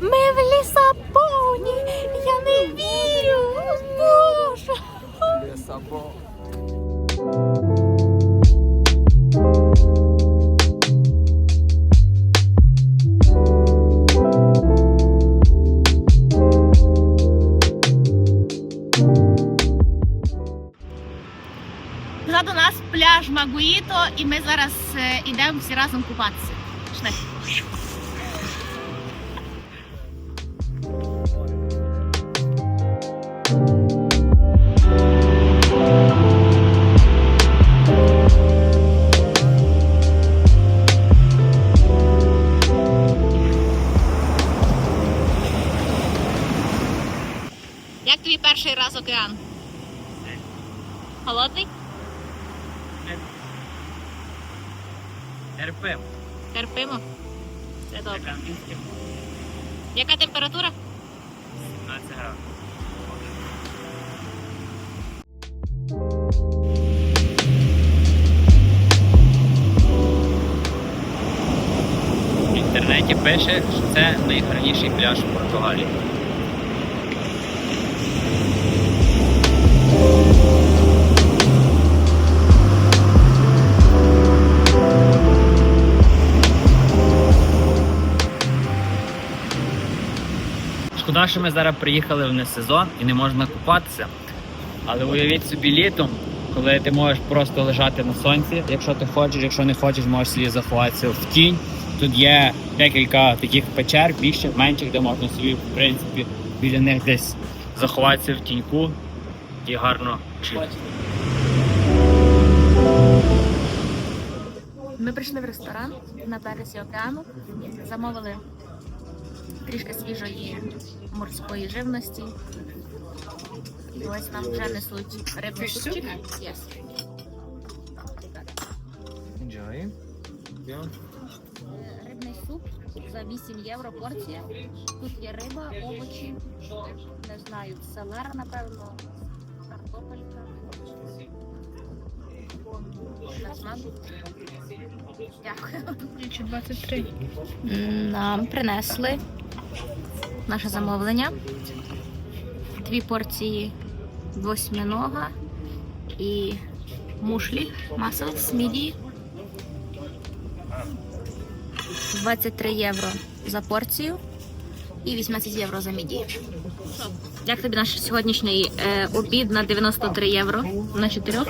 Ми в Лісабоні! Я не вірю! Боже! Позаду нас пляж Магуїто, і ми зараз е, йдемо всі разом купатися. Пішли. Холодний? Терпимо. Терпимо. Це добре. Яка температура? 17 градусів. В інтернеті пише, що це найгарніший пляж в Португалії. Шкода, що ми зараз приїхали в несезон і не можна купатися. Але уявіть собі літом, коли ти можеш просто лежати на сонці, якщо ти хочеш, якщо не хочеш, можеш собі заховатися в тінь. Тут є декілька таких печер, більше, менших, де можна собі, в принципі, біля них десь заховатися в тіньку і гарно чити. Ми прийшли в ресторан на березі океану, замовили трішки свіжої морської живності. І ось нам вже несуть рибний супчик. Yes. Enjoy. Рибний суп за 8 євро порція. Тут є риба, овочі, не знаю, селера, напевно, картопелька. Дякую. 23. Нам принесли наше замовлення. Дві порції восьминога і мушлі масел з мідії. 23 євро за порцію і 18 євро за мідії. Як тобі наш сьогоднішній е, обід на 93 євро на чотирьох?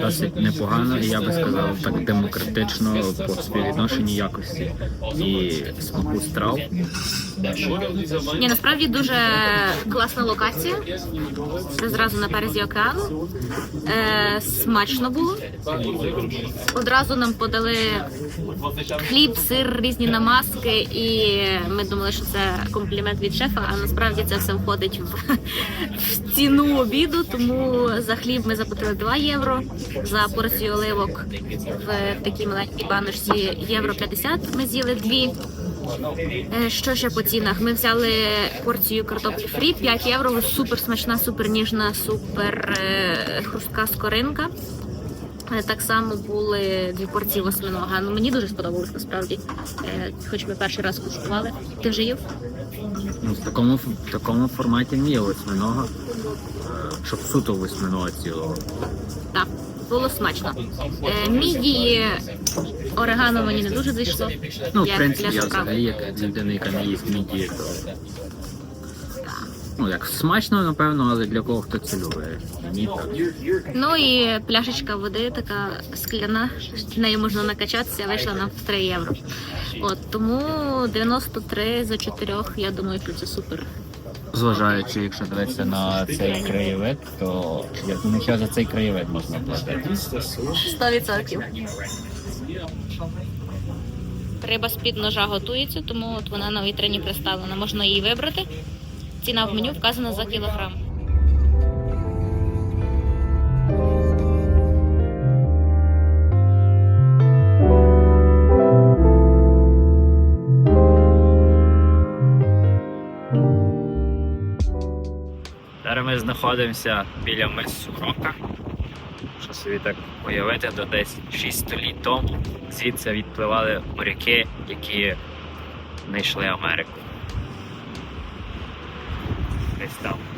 Досить непогано, і я би сказав, так демократично по співвідношенню якості і смаку страв. Ні, насправді дуже класна локація. Це зразу на березі океану. Е, смачно було. Одразу нам подали хліб, сир, різні намазки, і ми думали, що це комплімент від шефа, а насправді це все входить в, в ціну обіду. Тому за хліб ми заплатили 2 євро, за порцію оливок в такій маленькій баночці євро 50. Ми з'їли дві. Е, Що ще по цінах? Ми взяли порцію картоплі фрі 5 євро. Супер смачна, супер ніжна, супер е, хрустка скоринка. Так само були дві порції восьминога. Ну мені дуже сподобалось насправді. Е, Хоч ми перший раз куштували. Ти вже їв? Ну, в такому, в такому форматі не є восьминога, е, щоб суто восьминога цілого. Так, було смачно. Е, Мідії орегано мені не дуже зайшло. Ну, в принципі, я взагалі, як людина, яка не їсть то ну як смачно, напевно, але для кого хто це любить. Мені так. Ну і пляшечка води така скляна, нею можна накачатися, вийшла нам в 3 євро. От тому 93 за 4, я думаю, що це супер. Зважаючи, якщо дивитися на цей краєвид, то я думаю, що за цей краєвид можна платити. 100%. Риба з-під ножа готується, тому от вона на вітрині представлена. Можна її вибрати. Ціна в меню вказана за кілограм. Зараз ми знаходимося біля мису Рока. Що собі так уявити, до десь 6 століть тому звідси відпливали моряки, які знайшли Америку. Десь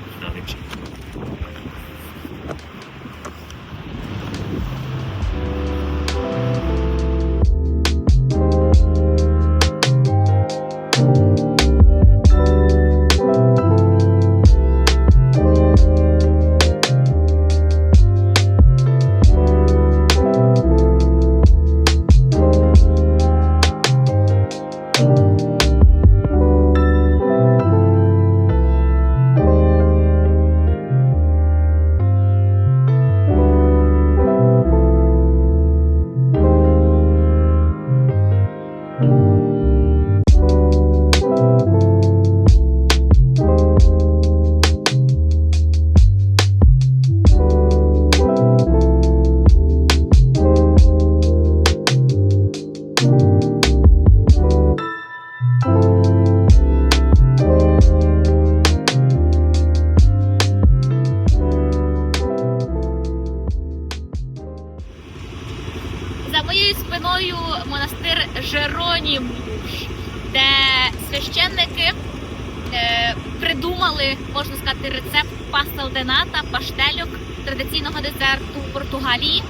традиційного десерту Португалії.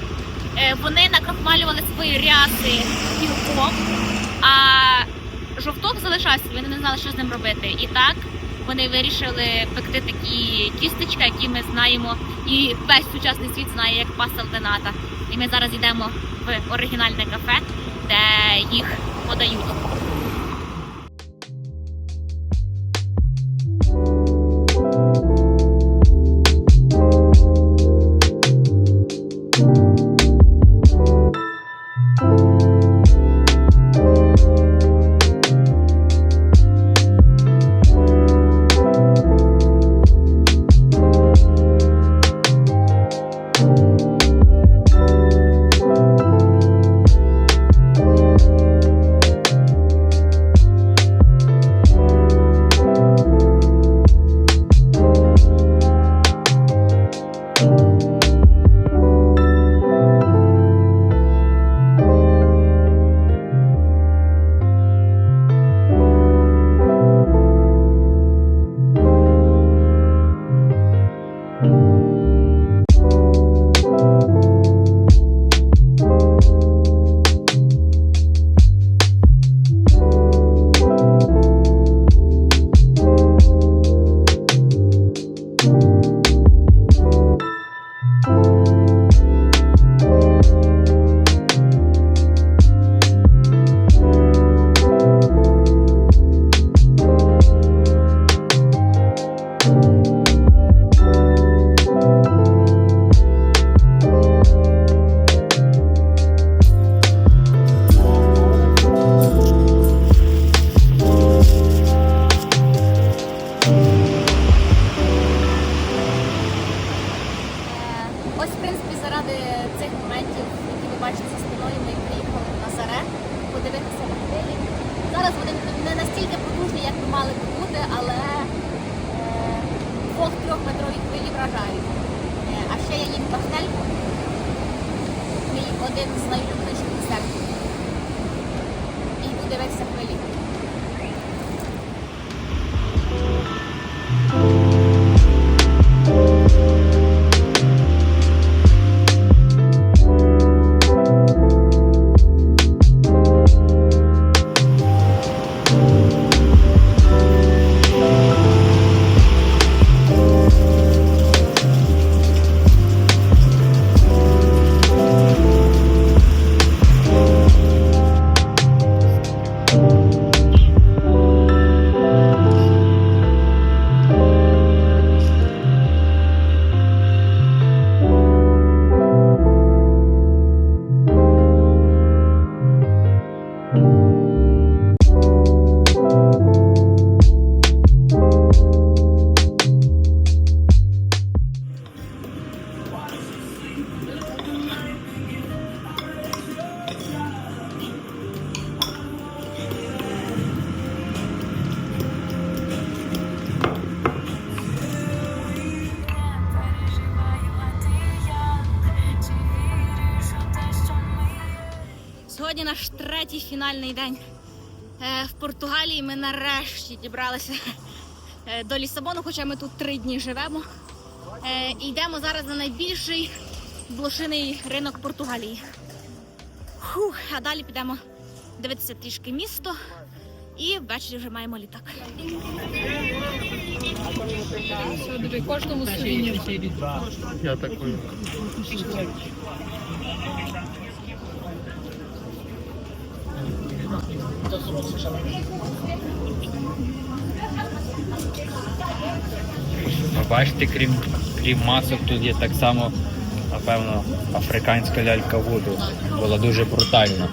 Е, вони накрахмалювали свої ряси білком, а жовток залишався, вони не знали, що з ним робити. І так вони вирішили пекти такі тістечка, які ми знаємо, і весь сучасний світ знає як пастелдената. І ми зараз йдемо в оригінальне кафе, де їх подають. Зараз вони не настільки потужні, як ми мали би бути, але е, двох-трьох метрові хвилі вражають. Е, А ще я їм пастельку. Мій один з найулюбленіших фінальний день е, в Португалії. Ми нарешті дібралися е, до Лісабону, хоча ми тут три дні живемо. Е, І йдемо зараз на найбільший блошиний ринок Португалії. Фух, а далі підемо дивитися трішки місто і ввечері вже маємо літак. Кожному свій. Я такой. Ви бачите, крім, крім масок, тут є так само, напевно, африканська лялька воду. Була дуже брутальна.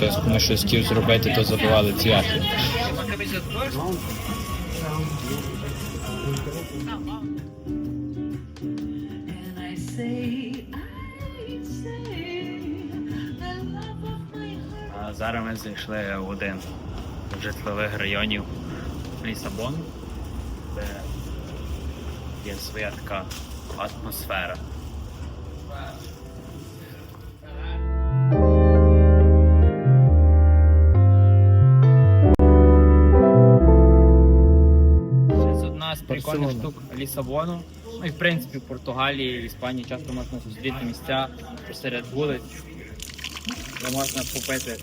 Тобто, ми щось хотів зробити, то забивали. And зараз ми зайшли в один з житлових районів Лісабону, де є своя така атмосфера. Прикольних штук Лісабону. Ну і в принципі в Португалії, в Іспанії часто можна зустріти місця посеред вулиць, де можна купити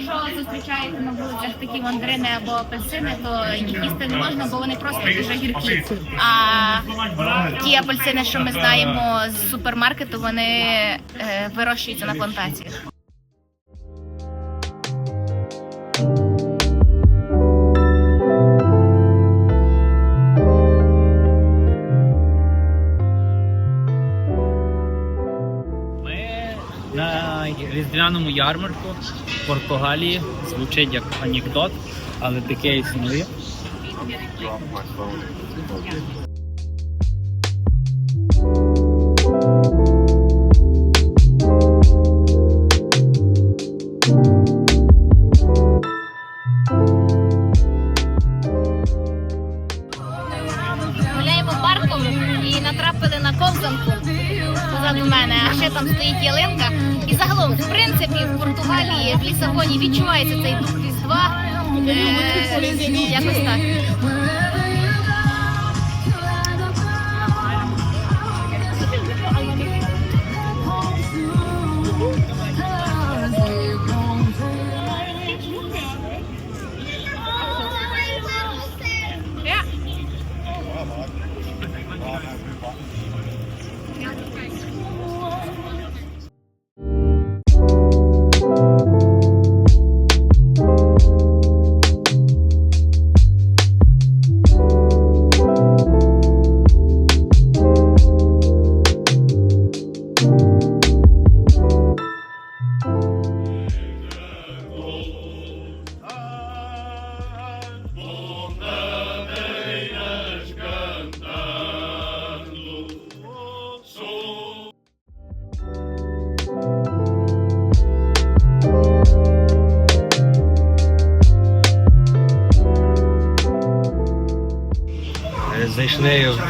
е, ви зустрічаєте на вулицях такі мандарини або апельсини, то їх їсти не можна, бо вони просто дуже гіркі. А ті апельсини, що ми знаємо з супермаркету, вони е, вирощуються на плантаціях. Різдвяному ярмарку в Португалії звучить як анекдот, але таке існує. Е, якось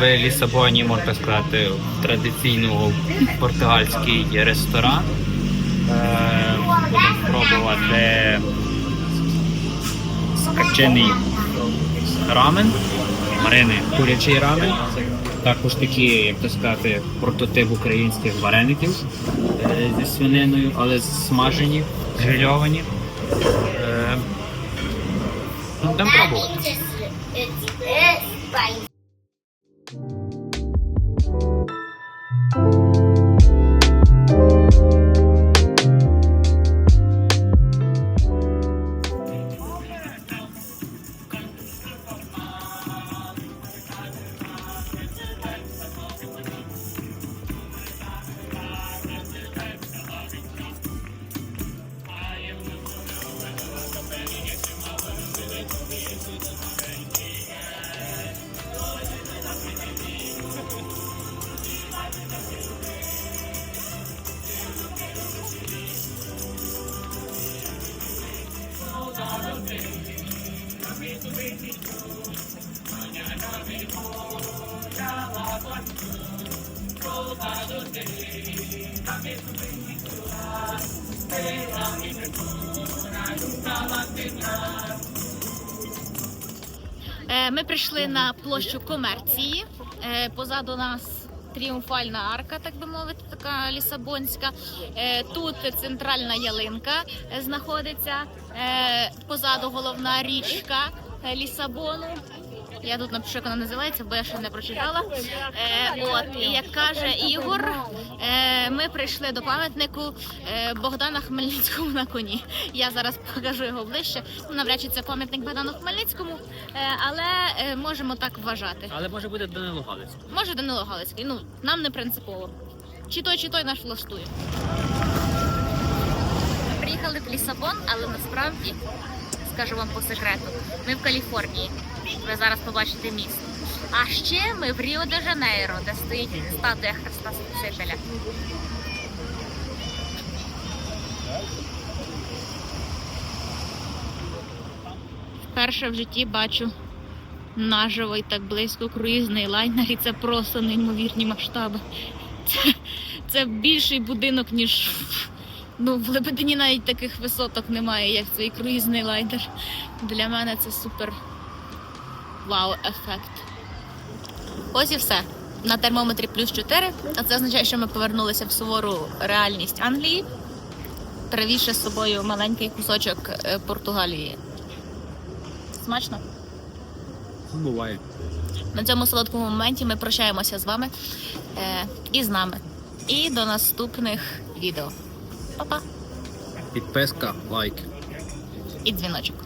в Лісабоні, можна сказати, в традиційний португальський ресторан. Е, Будемо пробувати скачений рамен, марини, курячий рамен. Також такі, як то сказати, прототип українських вареників е, зі свининою, але смажені, грильовані. Е, ну, Будемо пробувати. Е, ми прийшли на площу комерції. Е, позаду нас тріумфальна арка, так би мовити, така лісабонська. Е, тут центральна ялинка знаходиться позаду головна річка. Лісабону. Я тут напишу, як вона називається, бо я ще не прочитала. Е, от, і як каже Ігор, е, ми прийшли до пам'ятнику е, Богдана Хмельницькому на коні. Я зараз покажу його ближче. Ну, Навряд чи це пам'ятник Богдану Хмельницькому, е, але е, можемо так вважати. Але може буде Данило Галицький. Може Данило Галицький, ну нам не принципово. Чи той, чи той наш влаштує. Ми приїхали в Лісабон, але насправді, скажу вам по секрету, ми в Каліфорнії. Ви зараз побачите місто. А ще ми в Ріо де Жанейро, де стоїть статуя Христа Спасителя. Вперше в житті бачу наживо і так близько круїзний лайнер, і це просто неймовірні масштаби. Це, це більший будинок, ніж ну, в Лебедині навіть таких висоток немає, як цей круїзний лайнер. Для мене це супер вау-ефект. Ось і все. На термометрі плюс 4, а це означає, що ми повернулися в сувору реальність Англії, привізши з собою маленький кусочок е, Португалії. Смачно? Буває. На цьому солодкому моменті ми прощаємося з вами е, і з нами. І до наступних відео. Па-па! Підписка, лайк. І дзвіночок.